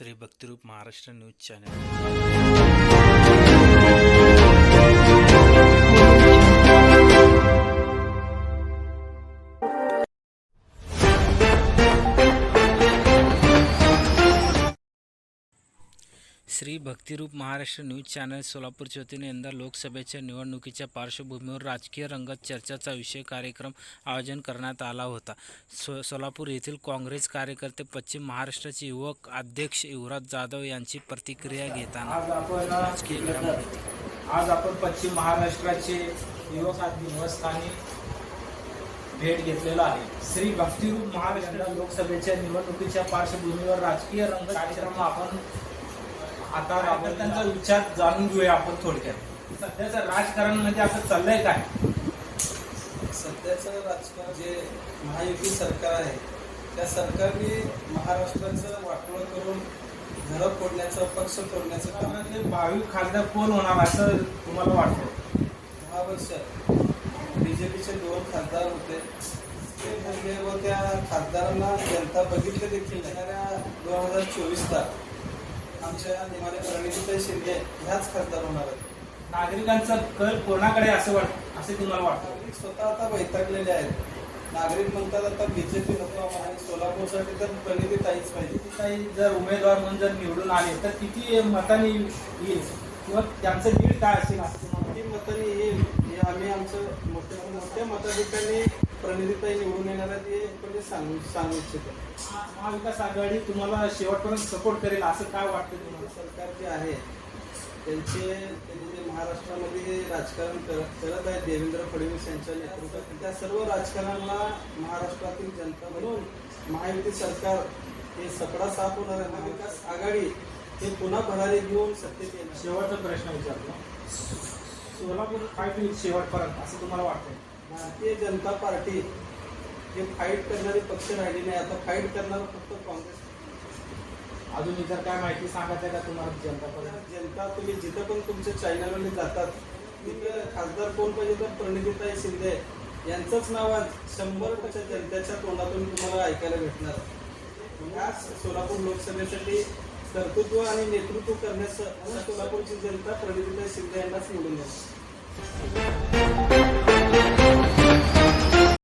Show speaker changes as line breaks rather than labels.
Shri Bhaktirup Maharashtra news channel Shri Bhaktirup Maharashtra news channel सोलापूरच्या वतीने यंदा लोकसभेच्या निवडणुकीच्या पार्श्वभूमीवर राजकीय रंगात चर्चाचा विषय कार्यक्रम आयोजन करण्यात आला होता. सो सोलापूर येथील काँग्रेस कार्यकर्ते पश्चिम महाराष्ट्राचे युवक अध्यक्ष युवराज जाधव यांची प्रतिक्रिया घेताना
आज आपण आज पश्चिम महाराष्ट्राचे युवक निवासस्थानी भेट घेतलेला आहे. श्री भक्तिरूप महाराष्ट्र लोकसभेच्या निवडणुकीच्या पार्श्वभूमीवर राजकीय रंग कार्यक्रम आपण आता आपण त्यांचा विचार जाणून घेऊया आपण थोडक्यात. सध्याचं राजकारण म्हणजे असं चाललंय काय?
सध्याचं राजकारण जे महायुती सरकार आहे त्या सरकारने महाराष्ट्राचं वाटोळं करून घरं फोडण्याचं पक्ष तोडण्याचं काम
त्यामध्ये भावी खासदार कोण होणार असं तुम्हाला वाटतं
दहा वर्षात बीजेपीचे दोन खासदार होते. ते ठरले व त्या खासदारांना जनता बघितले देखील येणाऱ्या दोन हजार चोवीसला आमच्या निमाने प्रणितीताई शिंदे ह्याच खासदार होणार आहेत.
नागरिकांचा कल कोणाकडे असं वाट असे तुम्हाला वाटतं?
नागरिक स्वतः आता वैतागलेले आहेत. नागरिक म्हणतात आता बीजेपी नको आणि सोलापूरसाठी तर प्रणिती ताईच पाहिजे.
काही जर उमेदवार म्हणून जर निवडून आले तर किती मतांनी येईल? किंवा त्यांचं लीड काय असेल असं
किती मतांनी येईल? आम्ही आमचं मोठ्या मोठ्या मताधिकांनी प्रणितीताई निवडून येणार आहेत हे म्हणजे सांगू सांगू इच्छितो?
महाविकास आघाडी तुम्हाला शेवटपर्यंत सपोर्ट करेल असं काय वाटतं तुम्हाला?
सरकार जे आहे त्यांचे त्यांनी जे महाराष्ट्रामध्ये हे राजकारण करत करत आहे देवेंद्र फडणवीस यांच्या नेतृत्वात त्या सर्व राजकारणाला महाराष्ट्रातील जनता म्हणून महायुती सरकार हे सकडा साफ होणार आहे. महाविकास आघाडी हे पुन्हा भरारी घेऊन सत्तेत येणार
शेवटचा प्रश्न विचारतो. सोलापूर फाईट होईल शेवटपर्यंत असं तुम्हाला वाटतं
भारतीय जनता पार्टी हे फाईट करणारे पक्ष राहिले नाही आता फाईट करणार फक्त काँग्रेस.
अजून इतर काय माहिती सांगायचं आहे का तुम्हाला जनतापर्यंत?
जनता तुम्ही जिथं पण तुमच्या चॅनलमध्ये जातात तिथे खासदार कोण पाहिजे तर प्रणितीताई शिंदे. यांचंच नाव आज शंभर टक्के जनतेच्या तोंडातून तुम्हाला ऐकायला भेटणार. सोलापूर लोकसभेसाठी कर्तृत्व आणि नेतृत्व करण्याचं सोलापूरची जनता प्रणितीताई शिंदे यांनाच निवडून देणार